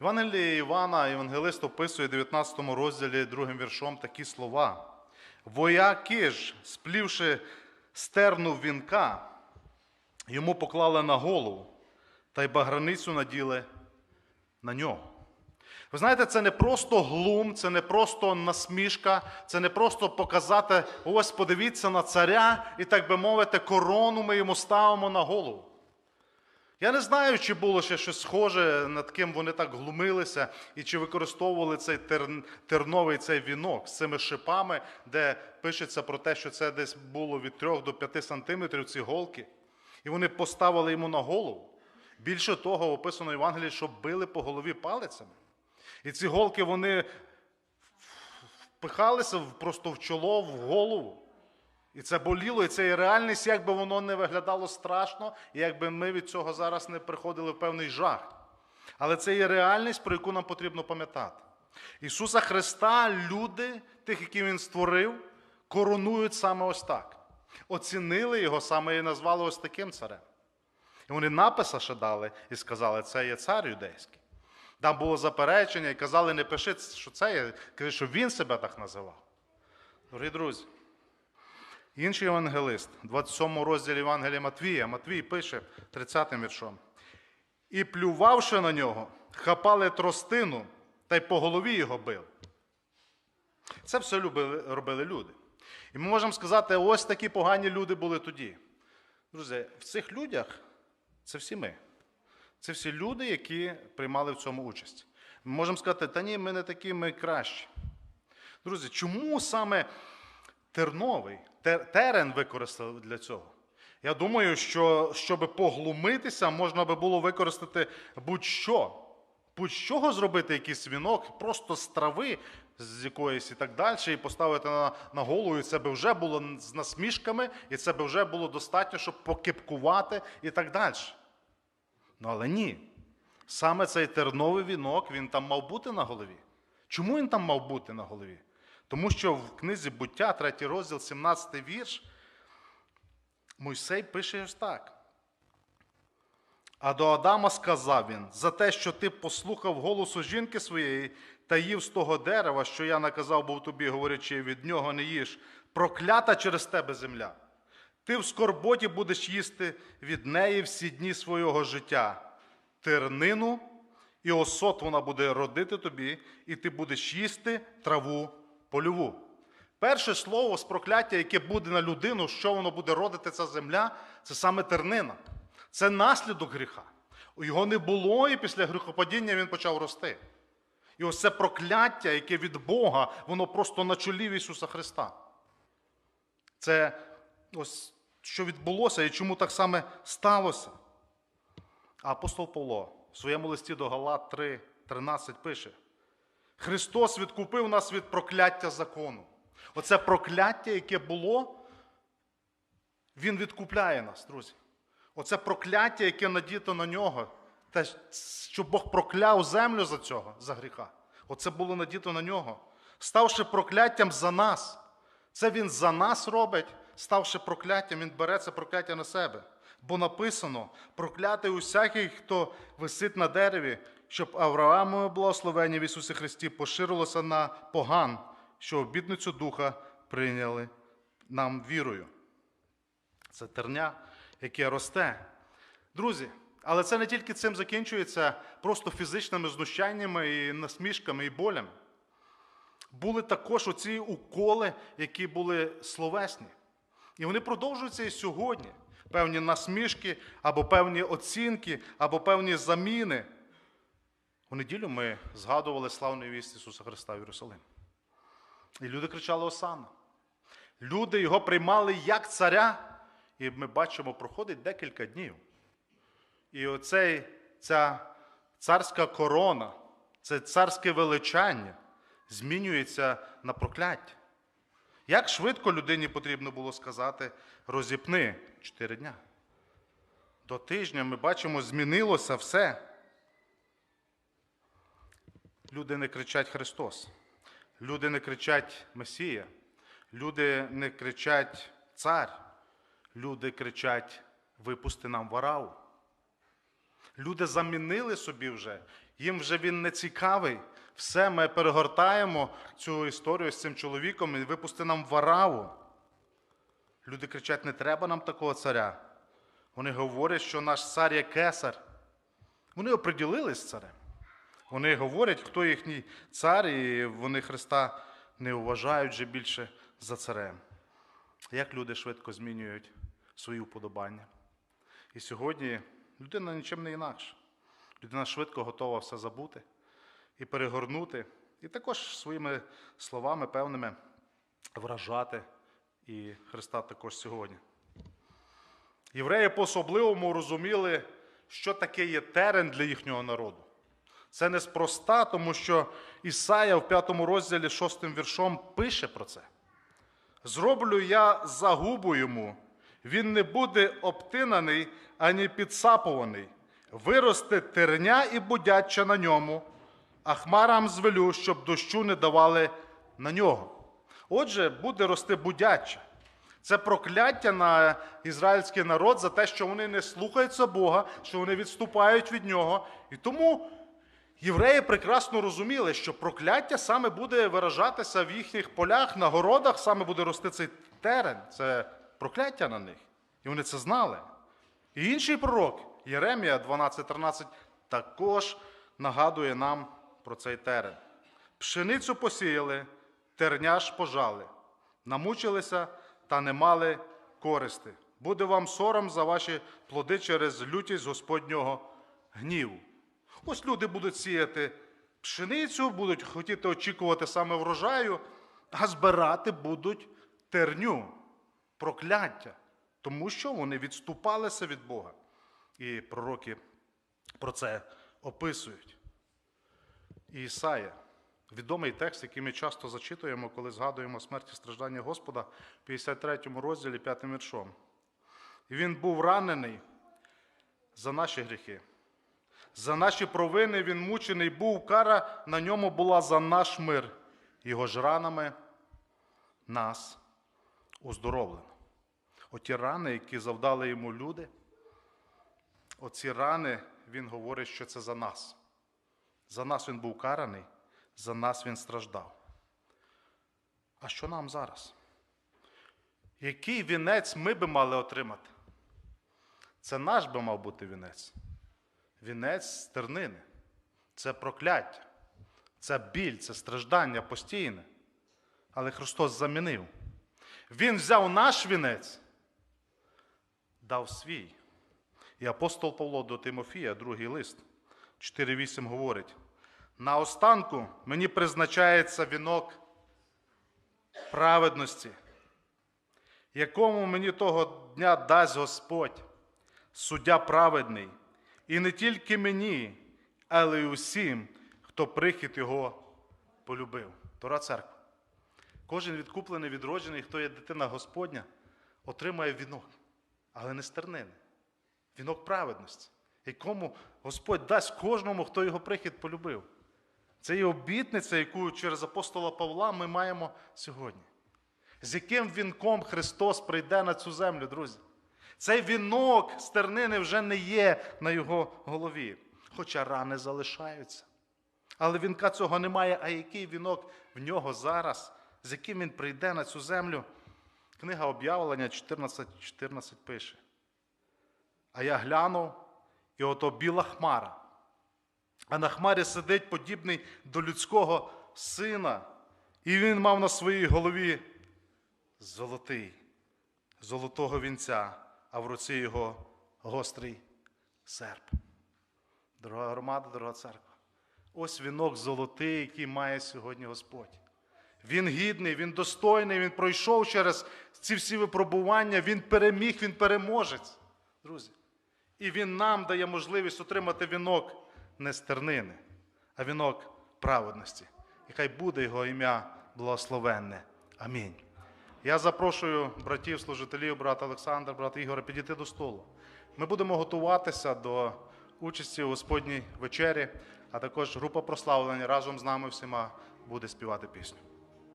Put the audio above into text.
Євангелії Івана Євангелист описує в 19 розділі другим віршом такі слова. Вояки ж, сплівши стерну вінка, йому поклали на голову, та й баграницю наділи на нього. Ви знаєте, це не просто глум, це не просто насмішка, це не просто показати, ось подивіться на царя, і так би мовити, корону ми йому ставимо на голову. Я не знаю, чи було ще щось схоже, над ким вони так глумилися, і чи використовували цей терн- терновий цей вінок з цими шипами, де пишеться про те, що це десь було від 3 до 5 сантиметрів ці голки. І вони поставили йому на голову. Більше того, описано в Євангелії, що били по голові палицями. І ці голки вони впихалися просто в чоло, в голову. І це боліло, і це є реальність, як би воно не виглядало страшно, і якби ми від цього зараз не приходили в певний жах. Але це є реальність, про яку нам потрібно пам'ятати. Ісуса Христа, люди, тих, які Він створив, коронують саме ось так. Оцінили його саме і назвали ось таким царем. І вони написа ще дали і сказали, це є цар юдейський. Там було заперечення і казали, не пиши, що це є, що він себе так називав. Дорогі друзі, інший євангелист, 27 розділі Євангелія Матвія, Матвій пише 30-м віршом. І плювавши на нього, хапали тростину та й по голові його били. Це все любили, робили люди. І ми можемо сказати, ось такі погані люди були тоді. Друзі, в цих людях це всі ми. Це всі люди, які приймали в цьому участь. Ми можемо сказати, та ні, ми не такі, ми кращі. Друзі, чому саме терновий терен використали для цього? Я думаю, що щоб поглумитися, можна би було використати будь-що. Будь-чого зробити якийсь вінок, просто з трави з якоїсь і так далі, і поставити на, на голову, і це би вже було з насмішками, і це би вже було достатньо, щоб покипкувати і так далі. Ну, але ні. Саме цей терновий вінок, він там мав бути на голові. Чому він там мав бути на голові? Тому що в книзі буття, 3 розділ, 17 вірш, Мойсей пише ось так. А до Адама сказав він: за те, що ти послухав голосу жінки своєї та їв з того дерева, що я наказав був тобі, говорячи, від нього не їж, проклята через тебе земля. Ти в скорботі будеш їсти від неї всі дні свого життя, тернину і осот вона буде родити тобі, і ти будеш їсти траву польову. Перше слово з прокляття, яке буде на людину, що воно буде родити ця земля, це саме тернина. Це наслідок гріха. Його не було, і після гріхопадіння він почав рости. І ось це прокляття, яке від Бога, воно просто на чолі Ісуса Христа. Це ось що відбулося і чому так саме сталося. Апостол Павло в своєму листі до Галат 3, 13 пише: Христос відкупив нас від прокляття закону. Оце прокляття, яке було, Він відкупляє нас, друзі. Оце прокляття, яке надіто на нього, те, що Бог прокляв землю за цього, за гріха. Оце було надіто на нього. Ставши прокляттям за нас. Це Він за нас робить, ставши прокляттям, Він бере це прокляття на себе. Бо написано: проклятий усякий, хто висить на дереві, щоб Авраамове благословення в Ісусі Христі поширилося на поган, що обітницю Духа прийняли нам вірою. Це терня, яке росте. Друзі, але це не тільки цим закінчується просто фізичними знущаннями і насмішками і болями. Були також оці уколи, які були словесні. І вони продовжуються і сьогодні. Певні насмішки, або певні оцінки, або певні заміни. У неділю ми згадували славний вість Ісуса Христа в Єрусалим. І люди кричали Осана. Люди його приймали як царя, і ми бачимо, проходить декілька днів. І оцей, ця царська корона, це царське величання змінюється на прокляття. Як швидко людині потрібно було сказати розіпни чотири дня? До тижня ми бачимо, змінилося все. Люди не кричать Христос. Люди не кричать Месія. Люди не кричать Цар. Люди кричать Випусти нам вараву. Люди замінили собі вже Їм вже він не цікавий. Все, ми перегортаємо цю історію з цим чоловіком і випусти нам вараву. Люди кричать: не треба нам такого царя. Вони говорять, що наш цар є кесар. Вони оприділились царем. Вони говорять, хто їхній цар, і вони Христа не вважають вже більше за царем. Як люди швидко змінюють свої вподобання. І сьогодні людина нічим не інакше. Людина швидко готова все забути і перегорнути, і також своїми словами певними вражати і Христа також сьогодні. Євреї по-особливому розуміли, що таке є терен для їхнього народу. Це неспроста, тому що Ісая в п'ятому розділі шостим віршом пише про це. Зроблю я загубу йому, він не буде обтинаний ані підсапуваний. Виросте терня і будяча на ньому, а хмарам звелю, щоб дощу не давали на нього. Отже, буде рости будяча. Це прокляття на ізраїльський народ за те, що вони не слухаються Бога, що вони відступають від нього. І тому євреї прекрасно розуміли, що прокляття саме буде виражатися в їхніх полях, на городах, саме буде рости цей терен. Це прокляття на них. І вони це знали. І інший пророк, Єремія 12.13, також нагадує нам про цей терен. Пшеницю посіяли, терня пожали, намучилися та не мали користи. Буде вам сором за ваші плоди через лютість Господнього гніву. Ось люди будуть сіяти пшеницю, будуть хотіти очікувати саме врожаю, а збирати будуть терню, прокляття, тому що вони відступалися від Бога. І пророки про це описують. І Ісая, відомий текст, який ми часто зачитуємо, коли згадуємо смерть і страждання Господа в 53 розділі 5 віршом. І він був ранений за наші гріхи. За наші провини він мучений був, кара на ньому була за наш мир. Його ж ранами нас оздоровлено. Оті рани, які завдали йому люди, оці рани, він говорить, що це за нас. За нас він був караний, за нас він страждав. А що нам зараз? Який вінець ми би мали отримати? Це наш би мав бути вінець. Вінець стернини. Це прокляття, це біль, це страждання постійне. Але Христос замінив. Він взяв наш вінець, дав свій. І апостол Павло до Тимофія, другий лист, 4.8 говорить: на останку мені призначається вінок праведності, якому мені того дня дасть Господь, суддя праведний, і не тільки мені, але й усім, хто прихід його полюбив. Тора церква. Кожен відкуплений, відроджений, хто є дитина Господня, отримає вінок, але не стернини. Вінок праведності, якому Господь дасть кожному, хто його прихід полюбив. Це є обітниця, яку через апостола Павла ми маємо сьогодні. З яким вінком Христос прийде на цю землю, друзі? Цей вінок стернини вже не є на його голові, хоча рани залишаються. Але вінка цього немає, а який вінок в нього зараз, з яким він прийде на цю землю? Книга об'явлення 14.14 14 пише. А я глянув, і ото біла хмара. А на хмарі сидить подібний до людського сина, і він мав на своїй голові золотий, золотого вінця, а в руці його гострий серп. Дорога громада, дорога церква. Ось вінок золотий, який має сьогодні Господь. Він гідний, він достойний, він пройшов через ці всі випробування, він переміг, він переможець. Друзі. І він нам дає можливість отримати вінок не стернини, а вінок праведності. І хай буде його ім'я благословенне. Амінь. Я запрошую братів, служителів, брат Олександр, брат Ігоря, підійти до столу. Ми будемо готуватися до участі у Господній вечері, а також група прославлення разом з нами всіма буде співати пісню.